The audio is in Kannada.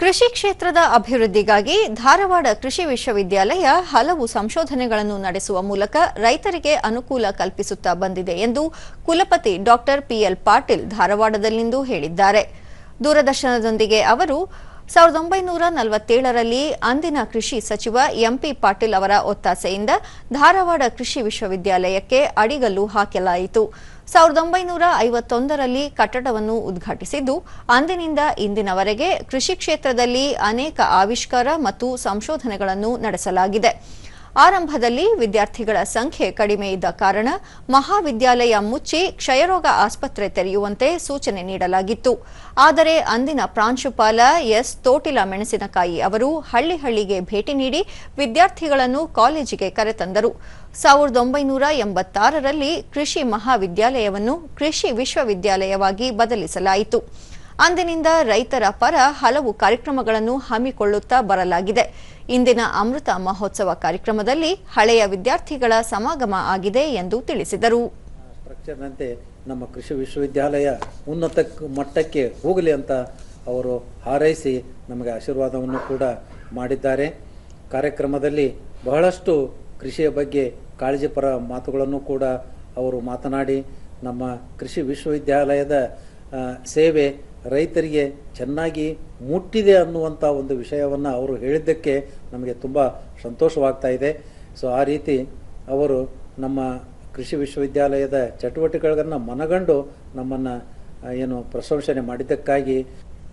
ಕೃಷಿ ಕ್ಷೇತ್ರದ ಅಭಿವೃದ್ಧಿಗಾಗಿ ಧಾರವಾಡ ಕೃಷಿ ವಿಶ್ವವಿದ್ಯಾಲಯ ಹಲವು ಸಂಶೋಧನೆಗಳನ್ನು ನಡೆಸುವ ಮೂಲಕ ರೈತರಿಗೆ ಅನುಕೂಲ ಕಲ್ಪಿಸುತ್ತಾ ಬಂದಿದೆ ಎಂದು ಕುಲಪತಿ ಡಾಕ್ಟರ್ ಪಿಎಲ್ ಪಾಟೀಲ್ ಧಾರವಾಡದಲ್ಲಿಂದು ಹೇಳಿದ್ದಾರೆ. ದೂರದರ್ಶನದೊಂದಿಗೆ ಅವರು ಸಾವಿರದ ಒಂಬೈನೂರ ನಲವತ್ತೇಳರಲ್ಲಿ ಅಂದಿನ ಕೃಷಿ ಸಚಿವ ಎಂಪಿ ಪಾಟೀಲ್ ಅವರ ಒತ್ತಾಸೆಯಿಂದ ಧಾರವಾಡ ಕೃಷಿ ವಿಶ್ವವಿದ್ಯಾಲಯಕ್ಕೆ ಅಡಿಗಲ್ಲು ಹಾಕಲಾಯಿತು. ಸಾವಿರದ ಒಂಬೈನೂರ ಐವತ್ತೊಂದರಲ್ಲಿ ಕಟ್ಟಡವನ್ನು ಉದ್ಘಾಟಿಸಿದ್ದು, ಅಂದಿನಿಂದ ಇಂದಿನವರೆಗೆ ಕೃಷಿ ಕ್ಷೇತ್ರದಲ್ಲಿ ಅನೇಕ ಆವಿಷ್ಕಾರ ಮತ್ತು ಸಂಶೋಧನೆಗಳನ್ನು ನಡೆಸಲಾಗಿದೆ. ಆರಂಭದಲ್ಲಿ ವಿದ್ಯಾರ್ಥಿಗಳ ಸಂಖ್ಯೆ ಕಡಿಮೆ ಇದ್ದ ಕಾರಣ ಮಹಾವಿದ್ಯಾಲಯ ಮುಚ್ಚಿ ಕ್ಷಯರೋಗ ಆಸ್ಪತ್ರೆ ತೆರೆಯುವಂತೆ ಸೂಚನೆ ನೀಡಲಾಗಿತ್ತು. ಆದರೆ ಅಂದಿನ ಪ್ರಾಂಶುಪಾಲ ಎಸ್ ತೋಟಿಲ ಮೆಣಸಿನಕಾಯಿ ಅವರು ಹಳ್ಳಿ ಹಳ್ಳಿಗೆ ಭೇಟಿ ನೀಡಿ ವಿದ್ಯಾರ್ಥಿಗಳನ್ನು ಕಾಲೇಜಿಗೆ ಕರೆತಂದರು. ಸಾವಿರದ ಒಂಬೈನೂರ ಎಂಬತ್ತಾರರಲ್ಲಿ ಕೃಷಿ ಮಹಾವಿದ್ಯಾಲಯವನ್ನು ಕೃಷಿ ವಿಶ್ವವಿದ್ಯಾಲಯವಾಗಿ ಬದಲಿಸಲಾಯಿತು. ಅಂದಿನಿಂದ ರೈತರ ಪರ ಹಲವು ಕಾರ್ಯಕ್ರಮಗಳನ್ನು ಹಮ್ಮಿಕೊಳ್ಳುತ್ತಾ ಬರಲಾಗಿದೆ. ಇಂದಿನ ಅಮೃತ ಮಹೋತ್ಸವ ಕಾರ್ಯಕ್ರಮದಲ್ಲಿ ಹಳೆಯ ವಿದ್ಯಾರ್ಥಿಗಳ ಸಮಾಗಮ ಆಗಿದೆ ಎಂದು ತಿಳಿಸಿದರು. ನಮ್ಮ ಕೃಷಿ ವಿಶ್ವವಿದ್ಯಾಲಯ ಉನ್ನತ ಮಟ್ಟಕ್ಕೆ ಹೋಗಲಿ ಅಂತ ಅವರು ಹಾರೈಸಿ ನಮಗೆ ಆಶೀರ್ವಾದವನ್ನು ಕೂಡ ಮಾಡಿದ್ದಾರೆ. ಕಾರ್ಯಕ್ರಮದಲ್ಲಿ ಬಹಳಷ್ಟು ಕೃಷಿಯ ಬಗ್ಗೆ ಕಾಳಜಿಪರ ಮಾತುಗಳನ್ನು ಕೂಡ ಅವರು ಮಾತನಾಡಿ, ನಮ್ಮ ಕೃಷಿ ವಿಶ್ವವಿದ್ಯಾಲಯದ ಸೇವೆ ರೈತರಿಗೆ ಚೆನ್ನಾಗಿ ಮುಟ್ಟಿದೆ ಅನ್ನುವಂಥ ಒಂದು ವಿಷಯವನ್ನು ಅವರು ಹೇಳಿದ್ದಕ್ಕೆ ನಮಗೆ ತುಂಬ ಸಂತೋಷವಾಗ್ತಾ ಇದೆ. ಸೊ ಆ ರೀತಿ ಅವರು ನಮ್ಮ ಕೃಷಿ ವಿಶ್ವವಿದ್ಯಾಲಯದ ಚಟುವಟಿಕೆಗಳನ್ನು ಮನಗಂಡು ನಮ್ಮನ್ನು ಏನು ಪ್ರಶಂಸನೆ ಮಾಡಿದ್ದಕ್ಕಾಗಿ